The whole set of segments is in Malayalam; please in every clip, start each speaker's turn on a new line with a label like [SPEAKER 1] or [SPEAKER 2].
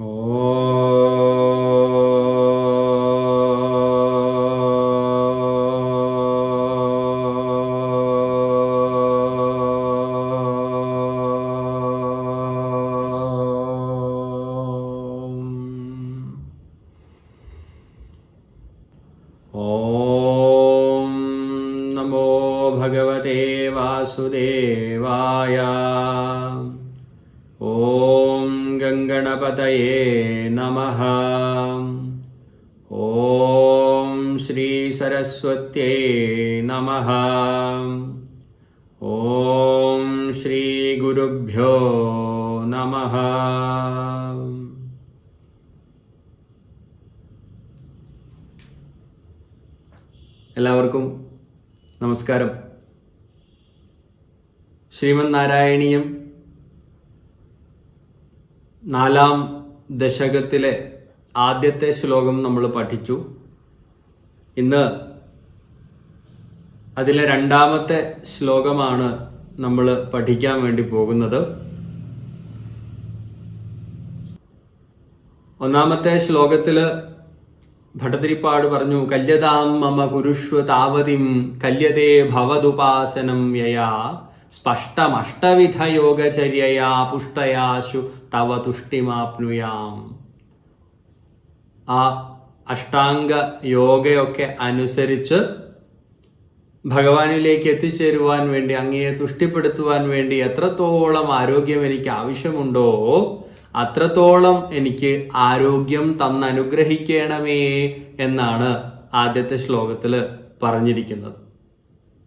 [SPEAKER 1] ॐ नमो भगवते वासुदेवाय എല്ലാവർക്കും നമസ്കാരം. ശ്രീമന് നാരായണീയം നാലാം ദശകത്തിലെ ആദ്യത്തെ ശ്ലോകം നമ്മൾ പഠിച്ചു. ഇന്ന് അതിലെ രണ്ടാമത്തെ ശ്ലോകമാണ് നമ്മൾ പഠിക്കാൻ വേണ്ടി പോകുന്നത്. ഒന്നാമത്തെ ശ്ലോകത്തിൽ ഭട്ടതിരിപ്പാട് പറഞ്ഞു കല്യതാം മമ കുരുഷ്വ താവതിം കല്യതേ ഭവതുപാസനം യയാ സ്പഷ്ടമഷ്ടവിധ യോഗചര്യയാ പുഷ്ടയാശു തവ തുഷ്ടിമാപ്നുയാം. ആ അഷ്ടാംഗ യോഗയൊക്കെ അനുസരിച്ച് ഭഗവാനിലേക്ക് എത്തിച്ചേരുവാൻ വേണ്ടി അങ്ങയെ തുഷ്ടിപ്പെടുത്തുവാൻ വേണ്ടി എത്രത്തോളം ആരോഗ്യം എനിക്ക് ആവശ്യമുണ്ടോ അത്രത്തോളം എനിക്ക് ആരോഗ്യം തന്നനുഗ്രഹിക്കണമേ എന്നാണ് ആദ്യത്തെ ശ്ലോകത്തിൽ പറഞ്ഞിരിക്കുന്നത്.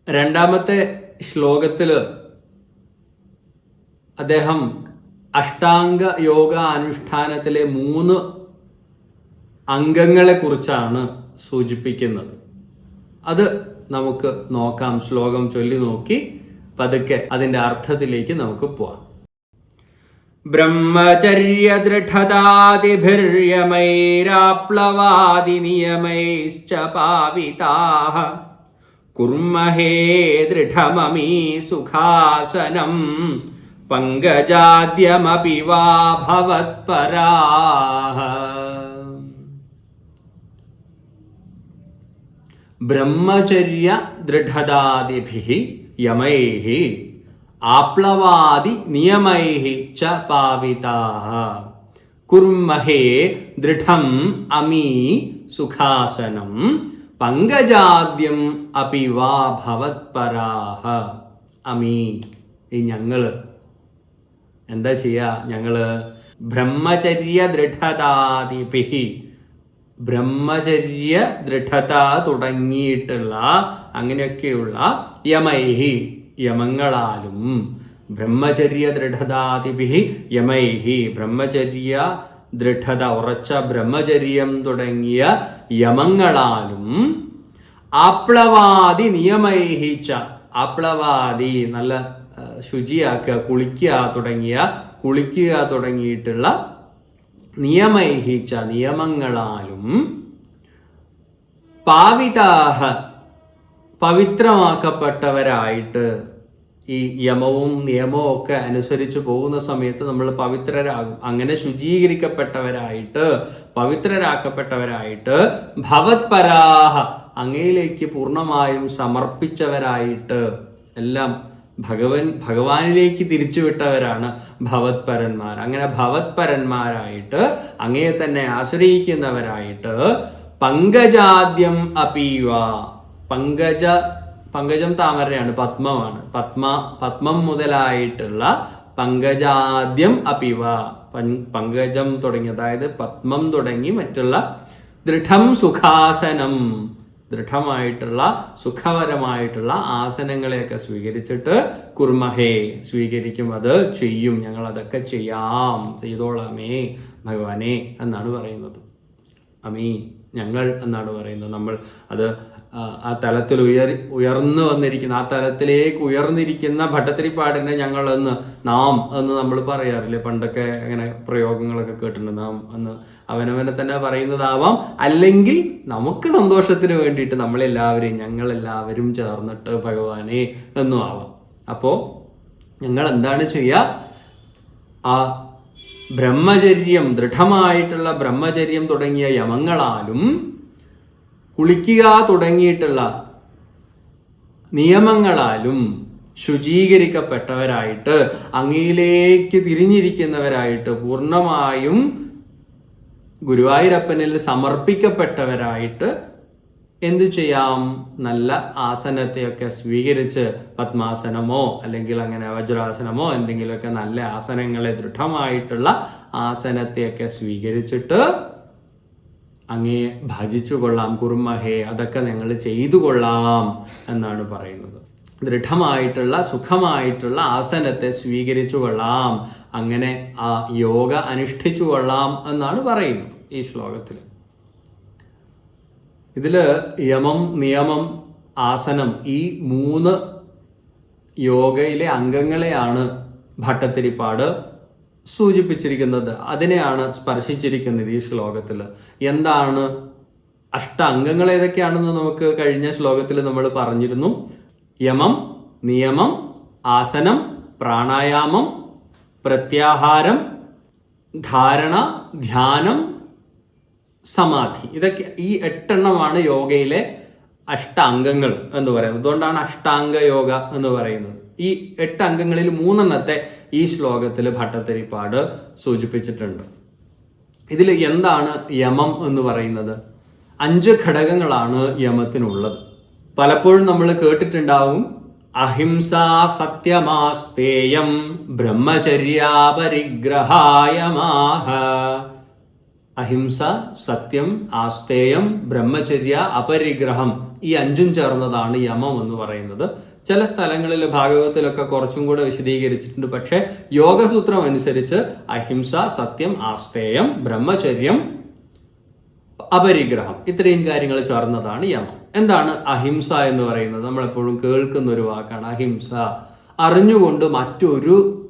[SPEAKER 1] രണ്ടാമത്തെ ശ്ലോകത്തിൽ അദ്ദേഹം അഷ്ടാംഗ യോഗ അനുഷ്ഠാനത്തിലെ മൂന്ന് അംഗങ്ങളെ കുറിച്ചാണ് സൂചിപ്പിക്കുന്നത്. അത് നമുക്ക് നോക്കാം. ശ്ലോകം ചൊല്ലി നോക്കി പതുക്കെ അതിന്റെ അർത്ഥത്തിലേക്ക് നമുക്ക് പോവാം. ബ്രഹ്മചര്യദൃഢതാതിഭിര്യമൈരാപ്ലവാദിനിയമൈശ്ച പാവിതാഹ കുർമഹേ ദൃഢമമീ സുഖാസനം പങ്കജാദ്യമപി വാ ഭവത്പരാഹ ബ്രഹ്മചര്യ ദൃഢതാദിഭി യമൈഹി ആപ്ലവാദി നിയമൈ ച പാവിതാഹ. കുർമഹേ ദൃഢം അമീ സുഖാസനം. പങ്കജാദ്യം അപി വാ ഭവത്പരാഹ. അമീ ഈ ഞങ്ങൾ. എന്താ ചെയ്യാ ഞങ്ങൾ? ബ്രഹ്മചര്യ ദൃഢതാതിപി ബ്രഹ്മചര്യ ദൃഢത തുടങ്ങിയിട്ടുള്ള അങ്ങനെയൊക്കെയുള്ള യമൈഹി. യമങ്ങളാലും ബ്രഹ്മചര്യ ദൃഢതാതിഭി യമൈഹി ബ്രഹ്മചര്യ ദൃഢത ഉറച്ച ബ്രഹ്മചര്യം തുടങ്ങിയ യമങ്ങളാലും ആപ്ലവാദി നിയമൈഹിച്ച ആപ്ലവാദി നല്ല ശുചിയാക്കുക കുളിക്കുക തുടങ്ങിയ കുളിക്കുക തുടങ്ങിയിട്ടുള്ള നിയമൈഹിച്ച നിയമങ്ങളാലും പാവിതാഹ പവിത്രമാക്കപ്പെട്ടവരായിട്ട് ഈ യമവും നിയമവും ഒക്കെ അനുസരിച്ച് പോകുന്ന സമയത്ത് നമ്മൾ പവിത്രരാകും അങ്ങനെ ശുചീകരിക്കപ്പെട്ടവരായിട്ട് പവിത്രരാക്കപ്പെട്ടവരായിട്ട് ഭവത്പരാഹ അങ്ങയിലേക്ക് പൂർണമായും സമർപ്പിച്ചവരായിട്ട് എല്ലാം ഭഗവൻ ഭഗവാനിലേക്ക് തിരിച്ചുവിട്ടവരാണ് ഭവത്പരന്മാർ. അങ്ങനെ ഭവത്പരന്മാരായിട്ട് അങ്ങയെ തന്നെ ആശ്രയിക്കുന്നവരായിട്ട് പങ്കജാദ്യം അപീവ പങ്കജ പങ്കജം താമരയാണ് പത്മമാണ്. പത്മ പത്മം മുതലായിട്ടുള്ള പങ്കജാദ്യം അപിവ. പങ്കജം തുടങ്ങി അതായത് പത്മം തുടങ്ങി മറ്റുള്ള ദൃഢം സുഖാസനം. ദൃഢമായിട്ടുള്ള സുഖപരമായിട്ടുള്ള ആസനങ്ങളെയൊക്കെ സ്വീകരിച്ചിട്ട് കുർമഹേ സ്വീകരിക്കും അത് ചെയ്യും. ഞങ്ങൾ അതൊക്കെ ചെയ്യാം. ചെയ്തോളാമേ ഭഗവാനെ എന്നാണ് പറയുന്നത്. അമീ ഞങ്ങൾ എന്നാണ് പറയുന്നത്. നമ്മൾ അത് ആ തലത്തിൽ ഉയർ ഉയർന്നു വന്നിരിക്കുന്ന ആ തലത്തിലേക്ക് ഉയർന്നിരിക്കുന്ന ഭട്ടത്തിരിപ്പാടിനെ ഞങ്ങൾ ഒന്ന് നാം എന്ന് നമ്മൾ പറയാറില്ലേ? പണ്ടൊക്കെ അങ്ങനെ പ്രയോഗങ്ങളൊക്കെ കേട്ടിട്ടുണ്ട്. നാം എന്ന് അവനവനെ തന്നെ പറയുന്നതാവാം. അല്ലെങ്കിൽ നമുക്ക് സന്തോഷത്തിന് വേണ്ടിയിട്ട് നമ്മളെല്ലാവരെയും ഞങ്ങളെല്ലാവരും ചേർന്നിട്ട് ഭഗവാനെ എന്നും ആവാം. അപ്പോൾ ഞങ്ങൾ എന്താണ് ചെയ്യുക ആ ബ്രഹ്മചര്യം ദൃഢമായിട്ടുള്ള ബ്രഹ്മചര്യം തുടങ്ങിയ യമങ്ങളാലും കുളിക്കുക തുടങ്ങിയിട്ടുള്ള നിയമങ്ങളാലും ശുചീകരിക്കപ്പെട്ടവരായിട്ട് അങ്ങയിലേക്ക് തിരിഞ്ഞിരിക്കുന്നവരായിട്ട് പൂർണമായും ഗുരുവായൂരപ്പനിൽ സമർപ്പിക്കപ്പെട്ടവരായിട്ട് എന്തു ചെയ്യാം? നല്ല ആസനത്തെയൊക്കെ സ്വീകരിച്ച് പത്മാസനമോ അല്ലെങ്കിൽ അങ്ങനെ വജ്രാസനമോ എന്തെങ്കിലുമൊക്കെ നല്ല ആസനങ്ങളെ ദൃഢമായിട്ടുള്ള ആസനത്തെയൊക്കെ സ്വീകരിച്ചിട്ട് അങ്ങേ ഭജിച്ചു കൊള്ളാം കുറുമഹേ അതൊക്കെ ഞങ്ങൾ ചെയ്തു കൊള്ളാം എന്നാണ് പറയുന്നത്. ദൃഢമായിട്ടുള്ള സുഖമായിട്ടുള്ള ആസനത്തെ സ്വീകരിച്ചു കൊള്ളാം അങ്ങനെ ആ യോഗ അനുഷ്ഠിച്ചു കൊള്ളാം എന്നാണ് പറയുന്നത് ഈ ശ്ലോകത്തിൽ ഇതിൽ യമം നിയമം ആസനം ഈ മൂന്ന് യോഗയിലെ അംഗങ്ങളെയാണ് ഭട്ടത്തിരിപ്പാട് സൂചിപ്പിച്ചിരിക്കുന്നത് അതിനെയാണ് സ്പർശിച്ചിരിക്കുന്നത് ഈ ശ്ലോകത്തിൽ. എന്താണ് അഷ്ടാംഗങ്ങൾ ഏതൊക്കെയാണെന്ന് നമുക്ക് കഴിഞ്ഞ ശ്ലോകത്തിൽ നമ്മൾ പറഞ്ഞിരുന്നു. യമം നിയമം ആസനം പ്രാണായാമം പ്രത്യാഹാരം ധാരണ ധ്യാനം സമാധി. ഇതൊക്കെ ഈ എട്ടെണ്ണമാണ് യോഗയിലെ അഷ്ടാംഗങ്ങൾ എന്ന് പറയുന്നത്. അതുകൊണ്ടാണ് അഷ്ടാംഗ യോഗ എന്ന് പറയുന്നത്. ഈ എട്ട് അംഗങ്ങളിൽ മൂന്നെണ്ണത്തെ ഈ ശ്ലോകത്തിൽ ഭട്ടത്തിരിപ്പാട് സൂചിപ്പിച്ചിട്ടുണ്ട്. ഇതിൽ എന്താണ് യമം എന്ന് പറയുന്നത്? അഞ്ച് ഘടകങ്ങളാണ് യമത്തിനുള്ളത്. പലപ്പോഴും നമ്മൾ കേട്ടിട്ടുണ്ടാവും അഹിംസ സത്യമാസ്തേയം ബ്രഹ്മചര്യാപരിഗ്രഹായമാഹ. അഹിംസ സത്യം ആസ്തേയം ബ്രഹ്മചര്യ അപരിഗ്രഹം ഈ അഞ്ചും ചേർന്നതാണ് യമം എന്ന് പറയുന്നത്. ചില സ്ഥലങ്ങളിൽ ഭാഗവതത്തിലൊക്കെ കുറച്ചും കൂടെ വിശദീകരിച്ചിട്ടുണ്ട്. പക്ഷേ യോഗസൂത്രം അനുസരിച്ച് അഹിംസ സത്യം ആസ്തേയം ബ്രഹ്മചര്യം അപരിഗ്രഹം ഇത്രയും കാര്യങ്ങൾ ചേർന്നതാണ് യമം. എന്താണ് അഹിംസ എന്ന് പറയുന്നത്? നമ്മളെപ്പോഴും കേൾക്കുന്ന ഒരു വാക്കാണ് അഹിംസ. അറിഞ്ഞുകൊണ്ട് മറ്റൊരു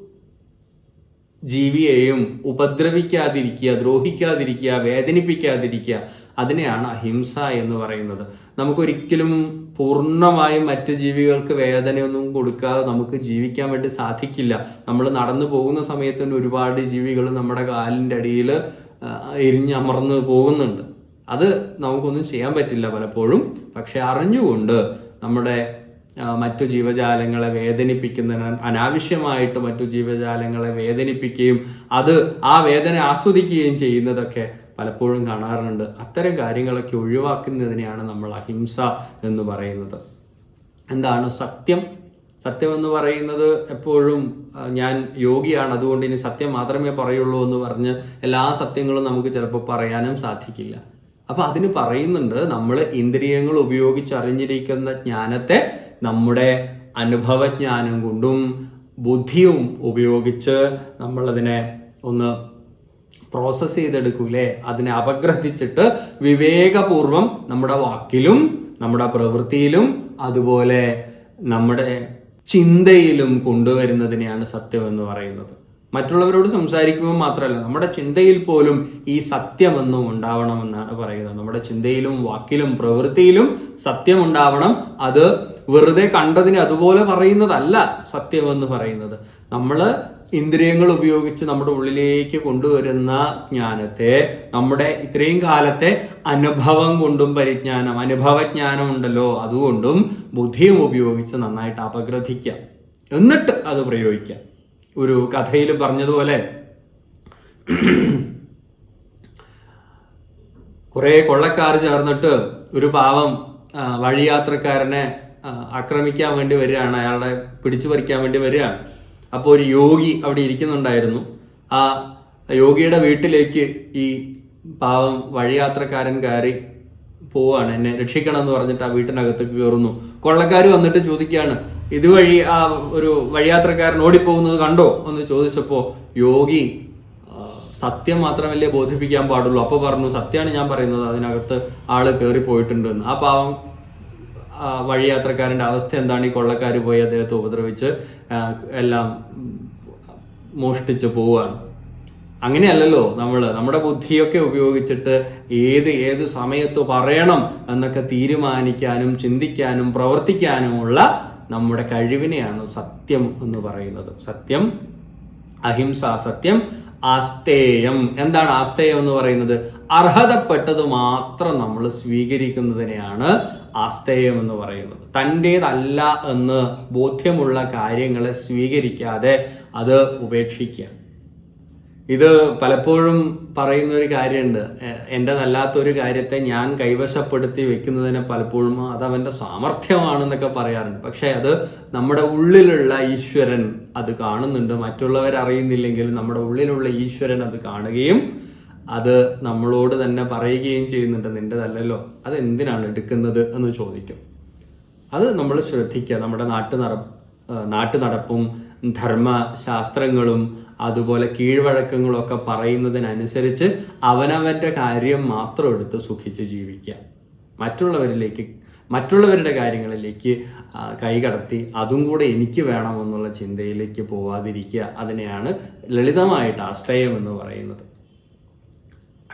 [SPEAKER 1] ജീവിയെയും ഉപദ്രവിക്കാതിരിക്കുക ദ്രോഹിക്കാതിരിക്കുക വേദനിപ്പിക്കാതിരിക്കുക അതിനെയാണ് അഹിംസ എന്ന് പറയുന്നത്. നമുക്കൊരിക്കലും പൂർണമായും മറ്റു ജീവികൾക്ക് വേദനയൊന്നും കൊടുക്കാതെ നമുക്ക് ജീവിക്കാൻ വേണ്ടി സാധിക്കില്ല. നമ്മൾ നടന്നു പോകുന്ന സമയത്ത് ഒരുപാട് ജീവികൾ നമ്മുടെ കാലിന്റെ അടിയിൽ എരിഞ്ഞമർന്ന് പോകുന്നുണ്ട്. അത് നമുക്കൊന്നും ചെയ്യാൻ പറ്റില്ല പലപ്പോഴും. പക്ഷെ അറിഞ്ഞുകൊണ്ട് നമ്മുടെ മറ്റു ജീവജാലങ്ങളെ വേദനിപ്പിക്കുന്നതിന് അനാവശ്യമായിട്ട് മറ്റു ജീവജാലങ്ങളെ വേദനിപ്പിക്കുകയും അത് ആ വേദന ആസ്വദിക്കുകയും ചെയ്യുന്നതൊക്കെ പലപ്പോഴും കാണാറുണ്ട്. അത്തരം കാര്യങ്ങളൊക്കെ ഒഴിവാക്കുന്നതിനെയാണ് നമ്മൾ അഹിംസ എന്ന് പറയുന്നത്. എന്താണ് സത്യം? സത്യം എന്ന് പറയുന്നത് എപ്പോഴും ഞാൻ യോഗിയാണ് അതുകൊണ്ട് ഇനി സത്യം മാത്രമേ പറയുള്ളൂ എന്ന് പറഞ്ഞ് എല്ലാ സത്യങ്ങളും നമുക്ക് ചിലപ്പോൾ പറയാനും സാധിക്കില്ല. അപ്പൊ അതിന് പറയുന്നുണ്ട് നമ്മൾ ഇന്ദ്രിയങ്ങൾ ഉപയോഗിച്ച് അറിഞ്ഞിരിക്കുന്ന ജ്ഞാനത്തെ നമ്മുടെ അനുഭവജ്ഞാനം കൊണ്ടും ബുദ്ധിയും ഉപയോഗിച്ച് നമ്മളതിനെ ഒന്ന് പ്രോസസ്സ് ചെയ്തെടുക്കൂലേ? അതിനെ അപഗ്രഥിച്ചിട്ട് വിവേകപൂർവം നമ്മുടെ വാക്കിലും നമ്മുടെ പ്രവൃത്തിയിലും അതുപോലെ നമ്മുടെ ചിന്തയിലും കൊണ്ടുവരുന്നതിനെയാണ് സത്യം എന്ന് പറയുന്നത്. മറ്റുള്ളവരോട് സംസാരിക്കുമ്പോൾ മാത്രമല്ല നമ്മുടെ ചിന്തയിൽ പോലും ഈ സത്യമെന്നും ഉണ്ടാവണമെന്നാണ് പറയുന്നത്. നമ്മുടെ ചിന്തയിലും വാക്കിലും പ്രവൃത്തിയിലും സത്യമുണ്ടാവണം. അത് വെറുതെ കണ്ടതിനെ അതുപോലെ പറയുന്നതല്ല സത്യമെന്ന് പറയുന്നത്. നമ്മൾ ഇന്ദ്രിയങ്ങൾ ഉപയോഗിച്ച് നമ്മുടെ ഉള്ളിലേക്ക് കൊണ്ടുവരുന്ന ജ്ഞാനത്തെ നമ്മുടെ ഇത്രയും കാലത്തെ അനുഭവം കൊണ്ടും പരിജ്ഞാനം അനുഭവജ്ഞാനം ഉണ്ടല്ലോ അതുകൊണ്ടും ബുദ്ധിയും ഉപയോഗിച്ച് നന്നായിട്ട് അപഗ്രഥിക്കാം. എന്നിട്ട് അത് പ്രയോഗിക്കാം. ഒരു കഥയിൽ പറഞ്ഞതുപോലെ കുറെ കൊള്ളക്കാർ ചേർന്നിട്ട് ഒരു പാവം വഴിയാത്രക്കാരനെ ആക്രമിക്കാൻ വേണ്ടി വരികയാണ് അയാളെ പിടിച്ചു പറിക്കാൻ വേണ്ടി വരികയാണ്. അപ്പോൾ ഒരു യോഗി അവിടെ ഇരിക്കുന്നുണ്ടായിരുന്നു. ആ യോഗിയുടെ വീട്ടിലേക്ക് ഈ പാവം വഴിയാത്രക്കാരൻ കയറി പോവാണ് എന്നെ രക്ഷിക്കണം എന്ന് പറഞ്ഞിട്ട് ആ വീട്ടിനകത്തേക്ക് കയറുന്നു. കൊള്ളക്കാർ വന്നിട്ട് ചോദിക്കുകയാണ് ഇതുവഴി ആ ഒരു വഴിയാത്രക്കാരൻ ഓടിപ്പോകുന്നത് കണ്ടോ? എന്ന് ചോദിച്ചപ്പോൾ യോഗി സത്യം മാത്രമല്ലേ ബോധിപ്പിക്കാൻ പാടുള്ളൂ? അപ്പോൾ പറഞ്ഞു സത്യമാണ് ഞാൻ പറയുന്നത്. അതിനകത്ത് ആൾ കയറി പോയിട്ടുണ്ട് എന്ന് ആ പാവം ആ, വഴിയാത്രക്കാരന്റെ അവസ്ഥ എന്താണ്? ഈ കൊള്ളക്കാർ പോയി അദ്ദേഹത്തെ ഉപദ്രവിച്ച് എല്ലാം മോഷ്ടിച്ച് പോവുകയാണ്. അങ്ങനെയല്ലല്ലോ നമ്മൾ നമ്മുടെ ബുദ്ധിയൊക്കെ ഉപയോഗിച്ചിട്ട് ഏത് ഏത് സമയത്ത് പറയണം എന്നൊക്കെ തീരുമാനിക്കാനും ചിന്തിക്കാനും പ്രവർത്തിക്കാനുമുള്ള നമ്മുടെ കഴിവിനെയാണ് സത്യം എന്ന് പറയുന്നത്. സത്യം അഹിംസ സത്യം ആസ്തേയം. എന്താണ് ആസ്തേയം എന്ന് പറയുന്നത്? അർഹതപ്പെട്ടത് മാത്രം നമ്മൾ സ്വീകരിക്കുന്നതിനെയാണ് ആസ്തേയം എന്ന് പറയുന്നത്. തന്റേതല്ല എന്ന് ബോധ്യമുള്ള കാര്യങ്ങളെ സ്വീകരിക്കാതെ അത് ഉപേക്ഷിക്കുക. ഇത് പലപ്പോഴും പറയുന്ന ഒരു കാര്യമുണ്ട്. എന്റെ നല്ലാത്തൊരു കാര്യത്തെ ഞാൻ കൈവശപ്പെടുത്തി വെക്കുന്നതിനെ പലപ്പോഴും അത് അവന്റെ സാമർഥ്യമാണെന്നൊക്കെ പറയാറുണ്ട്. പക്ഷേ അത് നമ്മുടെ ഉള്ളിലുള്ള ഈശ്വരൻ അത് കാണുന്നുണ്ട്. മറ്റുള്ളവർ അറിയുന്നില്ലെങ്കിൽ നമ്മുടെ ഉള്ളിലുള്ള ഈശ്വരൻ അത് കാണുകയും അത് നമ്മളോട് തന്നെ പറയുകയും ചെയ്യുന്നുണ്ട് നിന്റെതല്ലല്ലോ അത് എന്തിനാണ് എടുക്കുന്നത്? എന്ന് ചോദിക്കും. അത് നമ്മൾ ശ്രദ്ധിക്കുക. നമ്മുടെ നാട്ടു നട നാട്ടു നടപ്പും ധർമ്മശാസ്ത്രങ്ങളും അതുപോലെ കീഴ്വഴക്കങ്ങളും ഒക്കെ പറയുന്നതിനനുസരിച്ച് അവനവന്റെ കാര്യം മാത്രം എടുത്ത് സുഖിച്ച് ജീവിക്കുക. മറ്റുള്ളവരിലേക്ക് മറ്റുള്ളവരുടെ കാര്യങ്ങളിലേക്ക് കൈകടത്തി അതും കൂടെ എനിക്ക് വേണമെന്നുള്ള ചിന്തയിലേക്ക് പോവാതിരിക്കുക. അതിനെയാണ് ലളിതമായിട്ട് ആശ്രയം എന്ന് പറയുന്നത്.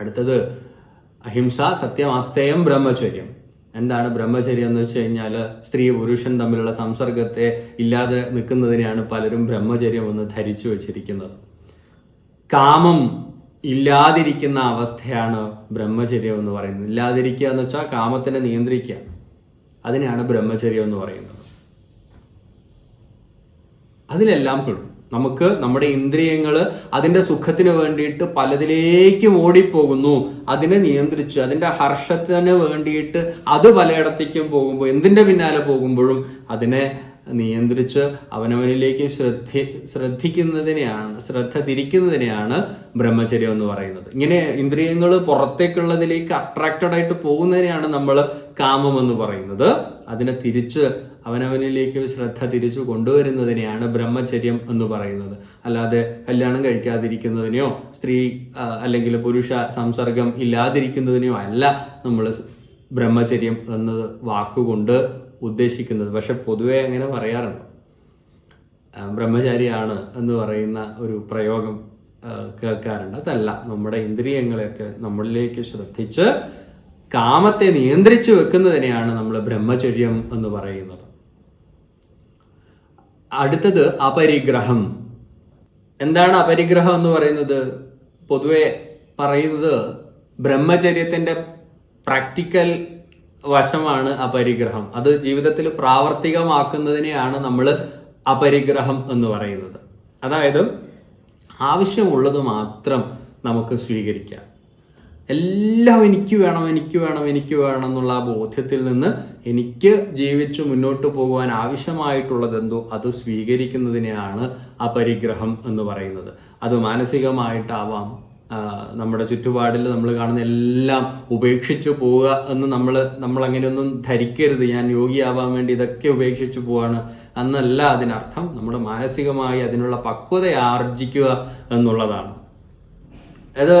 [SPEAKER 1] അടുത്തത് അഹിംസ സത്യം ആസ്തേയം ബ്രഹ്മചര്യം. എന്താണ് ബ്രഹ്മചര്യം എന്ന് വെച്ച് കഴിഞ്ഞാൽ സ്ത്രീ പുരുഷൻ തമ്മിലുള്ള സംസർഗത്തെ ഇല്ലാതെ നിൽക്കുന്നതിനെയാണ് പലരും ബ്രഹ്മചര്യം എന്ന് ധരിച്ചു വച്ചിരിക്കുന്നത്. കാമം ഇല്ലാതിരിക്കുന്ന അവസ്ഥയാണ് ബ്രഹ്മചര്യം എന്ന് പറയുന്നത്. ഇല്ലാതിരിക്കുക എന്ന് വെച്ചാൽ കാമത്തിനെ നിയന്ത്രിക്കുക. അതിനെയാണ് ബ്രഹ്മചര്യം എന്ന് പറയുന്നത്. അതിലെല്ലാം പെടും. നമുക്ക് നമ്മുടെ ഇന്ദ്രിയങ്ങൾ അതിന്റെ സുഖത്തിന് വേണ്ടിയിട്ട് പലതിലേക്കും ഓടിപ്പോകുന്നു. അതിനെ നിയന്ത്രിച്ച് അതിന്റെ ഹർഷത്തിന് വേണ്ടിയിട്ട് അത് പലയിടത്തേക്കും പോകുമ്പോൾ എന്തിന്റെ പിന്നാലെ പോകുമ്പോഴും അതിനെ നിയന്ത്രിച്ച് അവനവനിലേക്ക് ശ്രദ്ധ ശ്രദ്ധിക്കുന്നതിനെയാണ് ശ്രദ്ധ തിരിക്കുന്നതിനെയാണ് ബ്രഹ്മചര്യം എന്ന് പറയുന്നത്. ഇങ്ങനെ ഇന്ദ്രിയങ്ങൾ പുറത്തേക്കുള്ളതിലേക്ക് അട്രാക്റ്റഡ് ആയിട്ട് പോകുന്നതിനെയാണ് നമ്മൾ കാമം എന്ന് പറയുന്നത്. അതിനെ തിരിച്ച് അവനവനിലേക്ക് ശ്രദ്ധ തിരിച്ചു കൊണ്ടുവരുന്നതിനെയാണ് ബ്രഹ്മചര്യം എന്ന് പറയുന്നത്. അല്ലാതെ കല്യാണം കഴിക്കാതിരിക്കുന്നതിനെയോ സ്ത്രീ അല്ലെങ്കിൽ പുരുഷ സംസർഗം ഇല്ലാതിരിക്കുന്നതിനെയോ അല്ല നമ്മൾ ബ്രഹ്മചര്യം എന്നത് വാക്കുകൊണ്ട് ഉദ്ദേശിക്കുന്നത്. പക്ഷെ പൊതുവെ അങ്ങനെ പറയാറുണ്ട്. ബ്രഹ്മചാരിയാണ് എന്ന് പറയുന്ന ഒരു പ്രയോഗം കേൾക്കാറുണ്ട്. അതല്ല നമ്മുടെ ഇന്ദ്രിയങ്ങളെയൊക്കെ നമ്മളിലേക്ക് ശ്രദ്ധിച്ച് കാമത്തെ നിയന്ത്രിച്ചു വെക്കുന്നതിനെയാണ് നമ്മൾ ബ്രഹ്മചര്യം എന്ന് പറയുന്നത്. അടുത്തത് അപരിഗ്രഹം. എന്താണ് അപരിഗ്രഹം എന്ന് പറയുന്നത്? പൊതുവെ പറയുന്നത് ബ്രഹ്മചര്യത്തിന്റെ പ്രാക്ടിക്കൽ വശമാണ് അപരിഗ്രഹം. അത് ജീവിതത്തിൽ പ്രാവർത്തികമാക്കുന്നതിനെയാണ് നമ്മൾ അപരിഗ്രഹം എന്ന് പറയുന്നത്. അതായത് ആവശ്യമുള്ളത് മാത്രം നമുക്ക് സ്വീകരിക്കാം. എല്ലാം എനിക്ക് വേണം എനിക്ക് വേണം എനിക്ക് വേണം എന്നുള്ള ആ ബോധ്യത്തിൽ നിന്ന് എനിക്ക് ജീവിച്ച് മുന്നോട്ട് പോകുവാൻ ആവശ്യമായിട്ടുള്ളത് എന്തോ അത് സ്വീകരിക്കുന്നതിനെയാണ് ആ പരിഗ്രഹം എന്ന് പറയുന്നത്. അത് മാനസികമായിട്ടാവാം നമ്മുടെ ചുറ്റുപാടിൽ നമ്മൾ കാണുന്ന എല്ലാം ഉപേക്ഷിച്ചു പോവുക എന്ന് നമ്മൾ നമ്മൾ അങ്ങനെയൊന്നും ധരിക്കരുത്. ഞാൻ യോഗിയാവാൻ വേണ്ടി ഇതൊക്കെ ഉപേക്ഷിച്ചു പോവാണ് എന്നല്ല അതിനർത്ഥം. നമ്മുടെ മാനസികമായി അതിനുള്ള പക്വത ആർജിക്കുക എന്നുള്ളതാണ്. അത്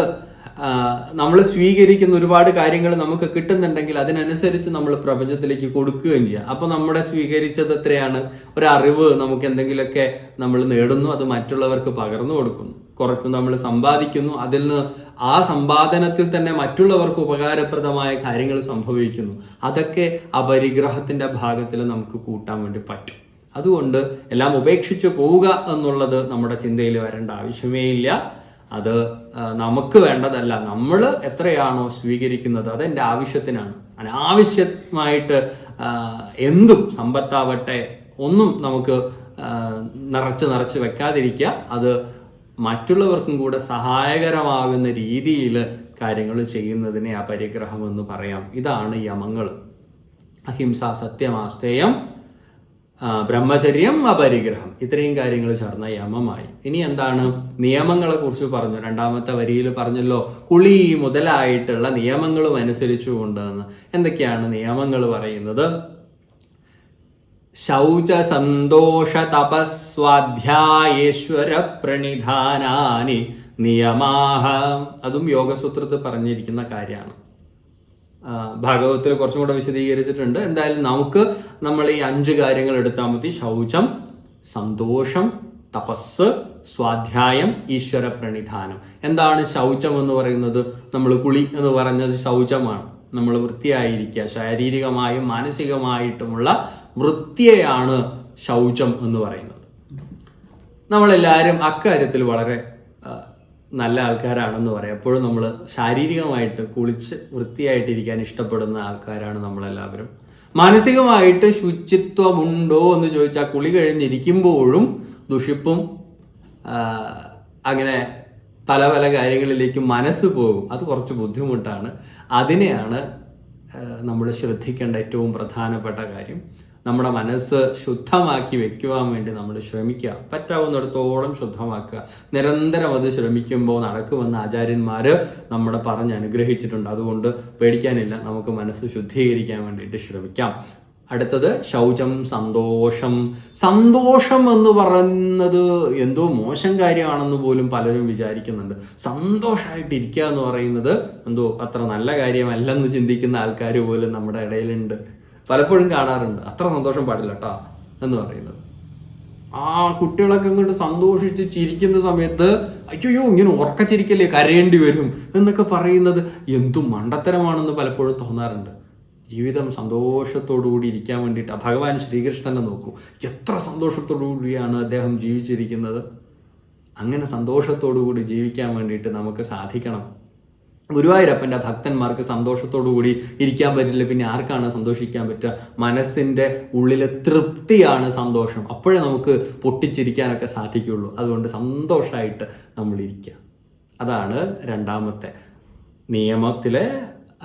[SPEAKER 1] നമ്മൾ സ്വീകരിക്കുന്ന ഒരുപാട് കാര്യങ്ങൾ നമുക്ക് കിട്ടുന്നുണ്ടെങ്കിൽ അതിനനുസരിച്ച് നമ്മൾ പ്രപഞ്ചത്തിലേക്ക് കൊടുക്കുകയും ചെയ്യുക അപ്പോൾ നമ്മുടെ സ്വീകരിച്ചത് എത്രയാണ്? ഒരു അറിവ് നമുക്ക് എന്തെങ്കിലുമൊക്കെ നമ്മൾ നേടുന്നു അത് മറ്റുള്ളവർക്ക് പകർന്നു കൊടുക്കുന്നു. കുറച്ച് നമ്മൾ സമ്പാദിക്കുന്നു അതിൽ നിന്ന് ആ സമ്പാദനത്തിൽ തന്നെ മറ്റുള്ളവർക്ക് ഉപകാരപ്രദമായ കാര്യങ്ങൾ സംഭവിക്കുന്നു. അതൊക്കെ അപരിഗ്രഹത്തിന്റെ ഭാഗത്തിൽ നമുക്ക് കൂട്ടാൻ വേണ്ടി പറ്റും. അതുകൊണ്ട് എല്ലാം ഉപേക്ഷിച്ച് പോവുക എന്നുള്ളത് നമ്മുടെ ചിന്തയിൽ വരേണ്ട ആവശ്യമേ ഇല്ല. അത് നമുക്ക് വേണ്ടതല്ല. നമ്മൾ എത്രയാണോ സ്വീകരിക്കുന്നത് അതെന്റെ ആവശ്യത്തിനാണ്. അനാവശ്യമായിട്ട് എന്തും സമ്പത്താവട്ടെ ഒന്നും നമുക്ക് നിറച്ച് നിറച്ച് വെക്കാതിരിക്കുക. അത് മറ്റുള്ളവർക്കും കൂടെ സഹായകരമാകുന്ന രീതിയിൽ കാര്യങ്ങൾ ചെയ്യുന്നതിനെ അപരിഗ്രഹം എന്ന് പറയാം. ഇതാണ് യമങ്ങൾ അഹിംസ സത്യമാസ്തേയം ആ, ബ്രഹ്മചര്യം അപരിഗ്രഹം. ഇത്രയും കാര്യങ്ങൾ ചേർന്ന യമമായി. ഇനി എന്താണ്? നിയമങ്ങളെ കുറിച്ച് പറഞ്ഞു. രണ്ടാമത്തെ വരിയിൽ പറഞ്ഞല്ലോ കുളി മുതലായിട്ടുള്ള നിയമങ്ങളും അനുസരിച്ചുകൊണ്ട് എന്തൊക്കെയാണ് നിയമങ്ങൾ പറയുന്നത്? ശൗച സന്തോഷ തപസ്വാധ്യായേശ്വര പ്രണിധാനാനി നിയമാഹ. അതും യോഗസൂത്രത്തിൽ പറഞ്ഞിരിക്കുന്ന കാര്യമാണ്. ഭാഗവത്തിൽ കുറച്ചും കൂടെ വിശദീകരിച്ചിട്ടുണ്ട്. എന്തായാലും നമുക്ക് നമ്മൾ ഈ അഞ്ച് കാര്യങ്ങൾ എടുത്താൽ മതി. ശൗചം സന്തോഷം തപസ് സ്വാധ്യായം ഈശ്വര പ്രണിധാനം. എന്താണ് ശൗചം എന്ന് പറയുന്നത്? നമ്മൾ കുളി എന്ന് പറഞ്ഞത് ശൗചമാണ്. നമ്മൾ വൃത്തിയായിരിക്കുക. ശാരീരികമായും മാനസികമായിട്ടുമുള്ള വൃത്തിയെയാണ് ശൗചം എന്ന് പറയുന്നത്. നമ്മളെല്ലാവരും അക്കാര്യത്തിൽ വളരെ നല്ല ആൾക്കാരാണെന്ന് പറയാം. എപ്പോഴും നമ്മൾ ശാരീരികമായിട്ട് കുളിച്ച് വൃത്തിയായിട്ടിരിക്കാൻ ഇഷ്ടപ്പെടുന്ന ആൾക്കാരാണ് നമ്മളെല്ലാവരും. മാനസികമായിട്ട് ശുചിത്വമുണ്ടോ എന്ന് ചോദിച്ചാൽ കുളി കഴിഞ്ഞിരിക്കുമ്പോഴും ദുഷിപ്പും അങ്ങനെ പല പല കാര്യങ്ങളിലേക്ക് മനസ്സ് പോകും. അത് കുറച്ച് ബുദ്ധിമുട്ടാണ്. അതിനെയാണ് നമ്മൾ ശ്രദ്ധിക്കേണ്ട ഏറ്റവും പ്രധാനപ്പെട്ട കാര്യം. നമ്മുടെ മനസ്സ് ശുദ്ധമാക്കി വെക്കുവാൻ വേണ്ടി നമ്മൾ ശ്രമിക്കുക. പറ്റാവുന്നിടത്തോളം ശുദ്ധമാക്കുക. നിരന്തരം അത് ശ്രമിക്കുമ്പോൾ നടക്കുമെന്ന് ആചാര്യന്മാർ നമ്മുടെ പറഞ്ഞ് അനുഗ്രഹിച്ചിട്ടുണ്ട്. അതുകൊണ്ട് പേടിക്കാനില്ല. നമുക്ക് മനസ്സ് ശുദ്ധീകരിക്കാൻ വേണ്ടിയിട്ട് ശ്രമിക്കാം. അടുത്തത് ശൗചം സന്തോഷം. സന്തോഷം എന്ന് പറയുന്നത് എന്തോ മോശം കാര്യമാണെന്ന് പോലും പലരും വിചാരിക്കുന്നുണ്ട്. സന്തോഷമായിട്ടിരിക്കുക എന്ന് പറയുന്നത് എന്തോ അത്ര നല്ല കാര്യമല്ലെന്ന് ചിന്തിക്കുന്ന ആൾക്കാർ പോലും നമ്മുടെ ഇടയിലുണ്ട്. പലപ്പോഴും കാണാറുണ്ട്. അത്ര സന്തോഷം പാടില്ല എന്ന് പറയുന്നത്. ആ കുട്ടികളൊക്കെ ഇങ്ങോട്ട് സന്തോഷിച്ച് ചിരിക്കുന്ന സമയത്ത് അയ്യോ ഇങ്ങനെ ഉറക്കച്ചിരിക്കല്ലേ കരയേണ്ടി വരും എന്നൊക്കെ പറയുന്നത് എന്തും മണ്ടത്തരമാണെന്ന് പലപ്പോഴും തോന്നാറുണ്ട്. ജീവിതം സന്തോഷത്തോടുകൂടി ഇരിക്കാൻ വേണ്ടിയിട്ട് ഭഗവാൻ ശ്രീകൃഷ്ണനെ നോക്കൂ. എത്ര സന്തോഷത്തോടുകൂടിയാണ് അദ്ദേഹം ജീവിച്ചിരിക്കുന്നത്? അങ്ങനെ സന്തോഷത്തോടു കൂടി ജീവിക്കാൻ വേണ്ടിയിട്ട് നമുക്ക് സാധിക്കണം. ഗുരുവായൂരപ്പന്റെ ഭക്തന്മാർക്ക് സന്തോഷത്തോടു കൂടി ഇരിക്കാൻ പറ്റില്ല. പിന്നെ ആർക്കാണ് സന്തോഷിക്കാൻ പറ്റുക? മനസ്സിന്റെ ഉള്ളിലെ തൃപ്തിയാണ് സന്തോഷം. അപ്പോഴേ നമുക്ക് പൊട്ടിച്ചിരിക്കാനൊക്കെ സാധിക്കുള്ളൂ അതുകൊണ്ട് സന്തോഷമായിട്ട് നമ്മൾ ഇരിക്കുക. അതാണ് രണ്ടാമത്തെ നിയമത്തിലെ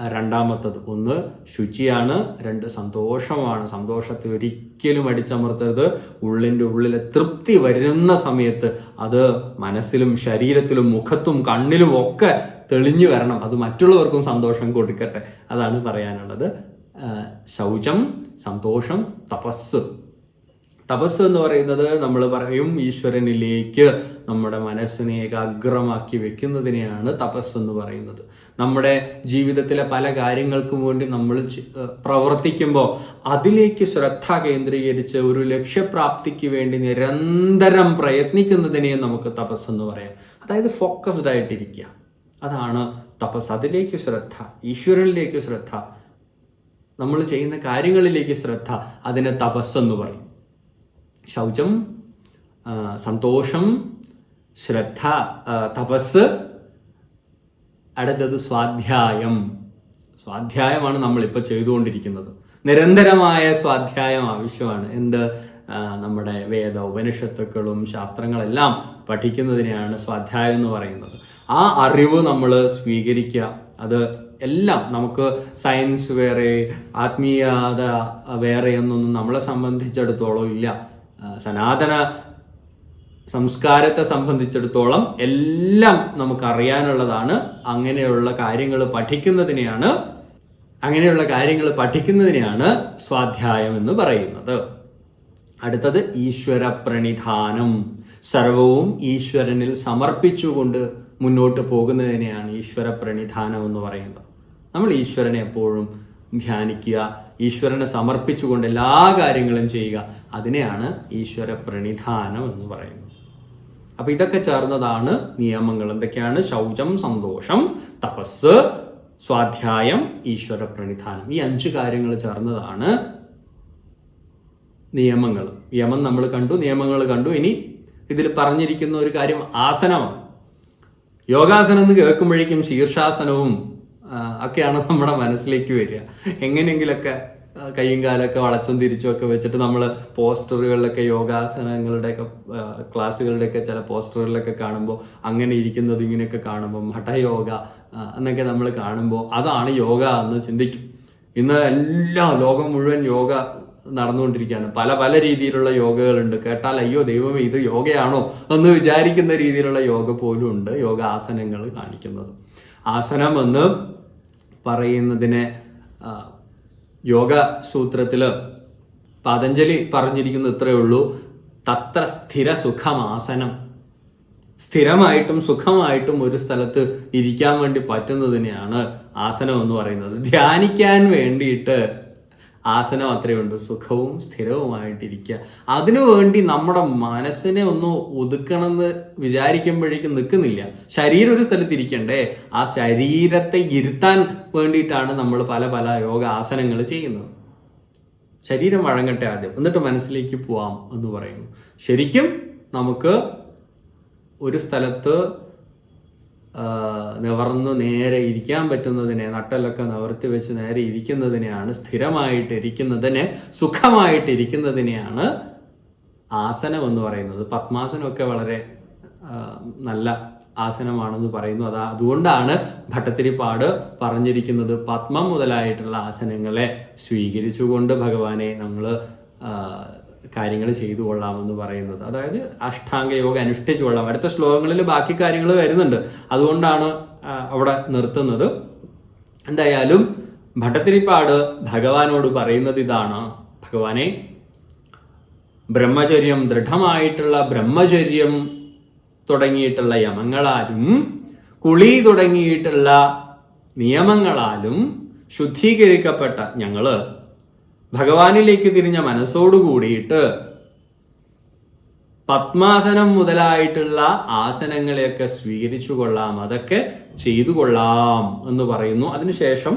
[SPEAKER 1] രണ്ടാമത്തത്. ഒന്ന് ശുചിയാണ് രണ്ട് സന്തോഷമാണ്. സന്തോഷത്തെ ഒരിക്കലും അടിച്ചമർത്തരുത്. ഉള്ളിന്റെ ഉള്ളിലെ തൃപ്തി വരുന്ന സമയത്ത് അത് മനസ്സിലും ശരീരത്തിലും മുഖത്തും കണ്ണിലും ഒക്കെ തെളിഞ്ഞു വരണം. അത് മറ്റുള്ളവർക്കും സന്തോഷം കൊടുക്കട്ടെ. അതാണ് പറയാനുള്ളത്. ശൗചം സന്തോഷം തപസ് തപസ് എന്ന് പറയുന്നത് നമ്മൾ പറയും ഈശ്വരനിലേക്ക് നമ്മുടെ മനസ്സിനെ ഏകാഗ്രമാക്കി വെക്കുന്നതിനെയാണ് തപസ് എന്ന് പറയുന്നത്. നമ്മുടെ ജീവിതത്തിലെ പല കാര്യങ്ങൾക്കും വേണ്ടി നമ്മൾ പ്രവർത്തിക്കുമ്പോൾ അതിലേക്ക് ശ്രദ്ധ കേന്ദ്രീകരിച്ച് ഒരു ലക്ഷ്യപ്രാപ്തിക്ക് വേണ്ടി നിരന്തരം പ്രയത്നിക്കുന്നതിനെ നമുക്ക് തപസ് എന്ന് പറയാം. അതായത് ഫോക്കസ്ഡ് ആയിട്ടിരിക്കുക. അതാണ് തപസ്. അതിലേക്ക് ശ്രദ്ധ ഈശ്വരനിലേക്ക് ശ്രദ്ധ. നമ്മൾ ചെയ്യുന്ന കാര്യങ്ങളിലേക്ക് ശ്രദ്ധ അതിനെ തപസ് എന്ന് പറയും. ശൗചം സന്തോഷം ശ്രദ്ധ തപസ് അടുത്തത് സ്വാധ്യായം. സ്വാധ്യായമാണ് നമ്മളിപ്പോൾ ചെയ്തുകൊണ്ടിരിക്കുന്നത്. നിരന്തരമായ സ്വാധ്യായം ആവശ്യമാണ്. എന്ത്? നമ്മുടെ വേദ ഉപനിഷത്തുക്കളും ശാസ്ത്രങ്ങളെല്ലാം പഠിക്കുന്നതിനെയാണ് സ്വാധ്യായം എന്ന് പറയുന്നത്. ആ അറിവ് നമ്മൾ സ്വീകരിക്കുക. അത് എല്ലാം നമുക്ക് സയൻസ് വേറെ ആത്മീയത വേറെ എന്നൊന്നും നമ്മളെ സംബന്ധിച്ചിടത്തോളം ഇല്ല. സനാതന സംസ്കാരത്തെ സംബന്ധിച്ചിടത്തോളം എല്ലാം നമുക്ക് അറിയാനുള്ളതാണ് അങ്ങനെയുള്ള കാര്യങ്ങൾ പഠിക്കുന്നതിനെയാണ് അങ്ങനെയുള്ള കാര്യങ്ങൾ പഠിക്കുന്നതിനെയാണ് സ്വാധ്യായം എന്ന് പറയുന്നത്. അടുത്തത് ഈശ്വര പ്രണിധാനം സർവവും ഈശ്വരനിൽ സമർപ്പിച്ചുകൊണ്ട് മുന്നോട്ട് പോകുന്നതിനെയാണ് ഈശ്വര പ്രണിധാനം എന്ന് പറയുന്നത്. നമ്മൾ ഈശ്വരനെ എപ്പോഴും ധ്യാനിക്കുക ഈശ്വരനെ സമർപ്പിച്ചുകൊണ്ട് എല്ലാ കാര്യങ്ങളും ചെയ്യുക. അതിനെയാണ് ഈശ്വര പ്രണിധാനം എന്ന് പറയുന്നത്. അപ്പൊ ഇതൊക്കെ ചേർന്നതാണ് നിയമങ്ങൾ. എന്തൊക്കെയാണ്? ശൗചം സന്തോഷം തപസ് സ്വാധ്യായം ഈശ്വര പ്രണിധാനം ഈ അഞ്ച് കാര്യങ്ങൾ ചേർന്നതാണ് നിയമങ്ങൾ. യമം നമ്മൾ കണ്ടു നിയമങ്ങൾ കണ്ടു. ഇനി ഇതിൽ പറഞ്ഞിരിക്കുന്ന ഒരു കാര്യം ആസനമാണ്. യോഗാസനം എന്ന് കേൾക്കുമ്പോഴേക്കും ശീർഷാസനവും ഒക്കെയാണ് നമ്മുടെ മനസ്സിലേക്ക് വരിക. എങ്ങനെയെങ്കിലൊക്കെ കൈയും കാലൊക്കെ വളച്ചും തിരിച്ചും ഒക്കെ വെച്ചിട്ട് നമ്മൾ പോസ്റ്ററുകളിലൊക്കെ യോഗാസനങ്ങളുടെയൊക്കെ ക്ലാസ്സുകളുടെയൊക്കെ ചില പോസ്റ്ററുകളിലൊക്കെ കാണുമ്പോൾ അങ്ങനെ ഇരിക്കുന്നത് ഇങ്ങനെയൊക്കെ കാണുമ്പോൾ മഠയോഗ എന്നൊക്കെ നമ്മൾ കാണുമ്പോൾ അതാണ് യോഗ എന്ന് ചിന്തിക്കും. ഇന്ന് എല്ലാ ലോകം മുഴുവൻ യോഗ നടന്നുകൊണ്ടിരിക്കുകയാണ്. പല പല രീതിയിലുള്ള യോഗകളുണ്ട്. കേട്ടാൽ അയ്യോ ദൈവമേ ഇത് യോഗയാണോ? എന്ന് വിചാരിക്കുന്ന രീതിയിലുള്ള യോഗ പോലും ഉണ്ട്. യോഗ ആസനങ്ങൾ കാണിക്കുന്നത്. ആസനം എന്ന് പറയുന്നതിനെ യോഗ സൂത്രത്തിൽ പതഞ്ജലി പറഞ്ഞിരിക്കുന്ന ഇത്രയേ ഉള്ളൂ. തത്ര സ്ഥിര സുഖമാസനം. സ്ഥിരമായിട്ടും സുഖമായിട്ടും ഒരു സ്ഥലത്ത് ഇരിക്കാൻ വേണ്ടി പറ്റുന്നതിനെയാണ് ആസനം എന്ന് പറയുന്നത്. ധ്യാനിക്കാൻ വേണ്ടിയിട്ട് ആസനം അത്രയേ ഉള്ളൂ. സുഖവും സ്ഥിരവുമായിട്ടിരിക്കുക. അതിനു വേണ്ടി നമ്മുടെ മനസ്സിനെ ഒന്ന് ഒതുക്കണമെന്ന് വിചാരിക്കുമ്പോഴേക്കും നിൽക്കുന്നില്ല. ശരീരം ഒരു സ്ഥലത്ത് ഇരിക്കണ്ടേ? ആ ശരീരത്തെ ഇരുത്താൻ വേണ്ടിയിട്ടാണ് നമ്മൾ പല പല യോഗ ആസനങ്ങൾ ചെയ്യുന്നത്. ശരീരം വഴങ്ങട്ടെ ആദ്യം. എന്നിട്ട് മനസ്സിലേക്ക് പോവാം എന്ന് പറയുന്നു. ശരിക്കും നമുക്ക് ഒരു സ്ഥലത്ത് നിവർന്നു നേരെ ഇരിക്കാൻ പറ്റുന്നതിനെ നട്ടലൊക്കെ നിവർത്തി വെച്ച് നേരെ ഇരിക്കുന്നതിനെയാണ് സ്ഥിരമായിട്ട് ഇരിക്കുന്നതിനെ സുഖമായിട്ട് ആസനം എന്ന് പറയുന്നത്. പത്മാസനമൊക്കെ വളരെ നല്ല ആസനമാണെന്ന് പറയുന്നു. അതാ അതുകൊണ്ടാണ് ഭട്ടത്തിരിപ്പാട് പറഞ്ഞിരിക്കുന്നത്. പത്മം മുതലായിട്ടുള്ള ആസനങ്ങളെ സ്വീകരിച്ചുകൊണ്ട് ഭഗവാനെ നമ്മൾ കാര്യങ്ങൾ ചെയ്തു കൊള്ളാമെന്ന് പറയുന്നത്. അതായത് അഷ്ടാംഗ യോഗ അനുഷ്ഠിച്ചു കൊള്ളാം. അടുത്ത ശ്ലോകങ്ങളിൽ ബാക്കി കാര്യങ്ങൾ വരുന്നുണ്ട്. അതുകൊണ്ടാണ് അവിടെ നിർത്തുന്നത്. എന്തായാലും ഭട്ടത്തിരിപ്പാട് ഭഗവാനോട് പറയുന്നത് ഇതാണ്. ഭഗവാനെ ബ്രഹ്മചര്യം ദൃഢമായിട്ടുള്ള ബ്രഹ്മചര്യം തുടങ്ങിയിട്ടുള്ള യമങ്ങളാലും കുളി തുടങ്ങിയിട്ടുള്ള നിയമങ്ങളാലും ശുദ്ധീകരിക്കപ്പെട്ട ഞങ്ങൾ ഭഗവാനിലേക്ക് തിരിഞ്ഞ മനസ്സോടു കൂടിയിട്ട് പത്മാസനം മുതലായിട്ടുള്ള ആസനങ്ങളെയൊക്കെ സ്വീകരിച്ചു കൊള്ളാം അതൊക്കെ ചെയ്തു കൊള്ളാം എന്ന് പറയുന്നു. അതിനുശേഷം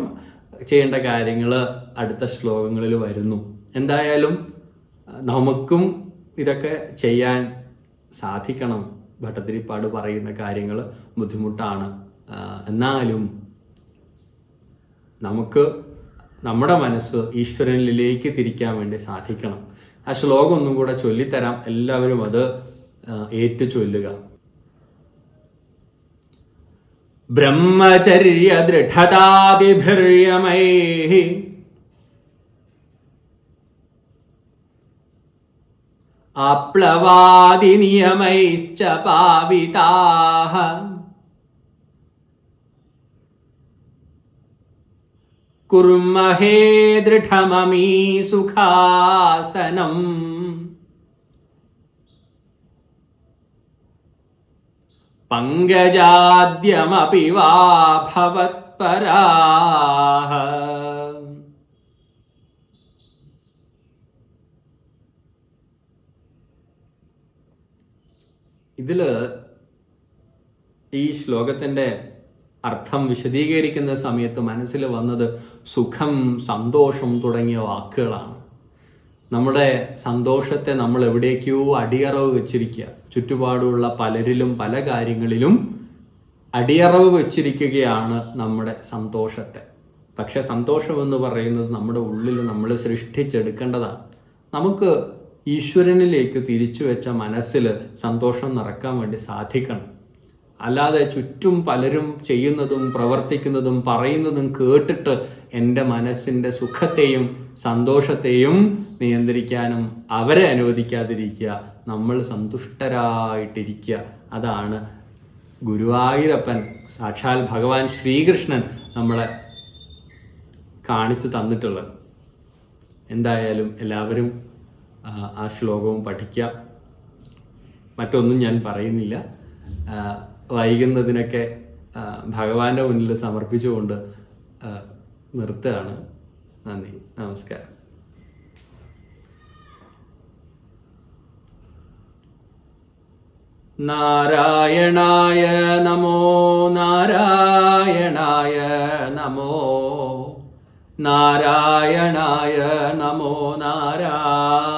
[SPEAKER 1] ചെയ്യേണ്ട കാര്യങ്ങൾ അടുത്ത ശ്ലോകങ്ങളിൽ വരുന്നു. എന്തായാലും നമുക്കും ഇതൊക്കെ ചെയ്യാൻ സാധിക്കണം. ഭട്ടതിരിപ്പാട് പറയുന്ന കാര്യങ്ങൾ ബുദ്ധിമുട്ടാണ്. എന്നാലും നമുക്ക് നമ്മുടെ മനസ്സ് ഈശ്വരനിലേക്ക് തിരിക്കാൻ വേണ്ടി സാധിക്കണം. ആ ശ്ലോകം ഒന്നും കൂടെ ചൊല്ലിത്തരാം. എല്ലാവരും അത് ഏറ്റു ചൊല്ലുക ബ്രഹ്മചര്യ അപ്ലവാദിനിയമൈശ്ച ആപ്ലവാദിനിയമൈശ്ച കുർമഹേ ദൃഢമമീ സുഖാസനം. പങ്കജാദ്യമപി വാ ഭവത്പരാः ഇതിൽ ഈ ശ്ലോകത്തിന്റെ അർത്ഥം വിശദീകരിക്കുന്ന സമയത്ത് മനസ്സിൽ വന്നത് സുഖം സന്തോഷം തുടങ്ങിയ വാക്കുകളാണ്. നമ്മുടെ സന്തോഷത്തെ നമ്മൾ എവിടേക്കോ അടിയറവ് വെച്ചിരിക്കുക. ചുറ്റുപാടുള്ള പലരിലും പല കാര്യങ്ങളിലും അടിയറവ് വെച്ചിരിക്കുകയാണ് നമ്മുടെ സന്തോഷത്തെ. പക്ഷെ സന്തോഷം എന്ന് പറയുന്നത് നമ്മുടെ ഉള്ളിൽ നമ്മൾ സൃഷ്ടിച്ചെടുക്കേണ്ടതാണ്. നമുക്ക് ഈശ്വരനിലേക്ക് തിരിച്ചു വെച്ച മനസ്സിൽ സന്തോഷം നിറക്കാൻ വേണ്ടി സാധിക്കണം. അല്ലാതെ ചുറ്റും പലരും ചെയ്യുന്നതും പ്രവർത്തിക്കുന്നതും പറയുന്നതും കേട്ടിട്ട് എന്റെ മനസ്സിന്റെ സുഖത്തെയും സന്തോഷത്തെയും നിയന്ത്രിക്കാനും അവരെ അനുവദിക്കാതിരിക്കുക നമ്മൾ സന്തുഷ്ടരായിട്ടിരിക്കുക. അതാണ് ഗുരുവായൂരപ്പൻ സാക്ഷാൽ ഭഗവാൻ ശ്രീകൃഷ്ണൻ നമ്മളെ കാണിച്ചു തന്നിട്ടുള്ളത്. എന്തായാലും എല്ലാവരും ആ, ശ്ലോകവും പഠിക്കാം. മറ്റൊന്നും ഞാൻ പറയുന്നില്ല. വൈകുന്നതിനൊക്കെ ഭഗവാന്റെ മുന്നിൽ സമർപ്പിച്ചുകൊണ്ട് നിർത്തുകയാണ്. നന്ദി. നമസ്കാരം. നാരായണായ നമോ നാരായണായ നമോ നാരായണായ നമോ നാരായണ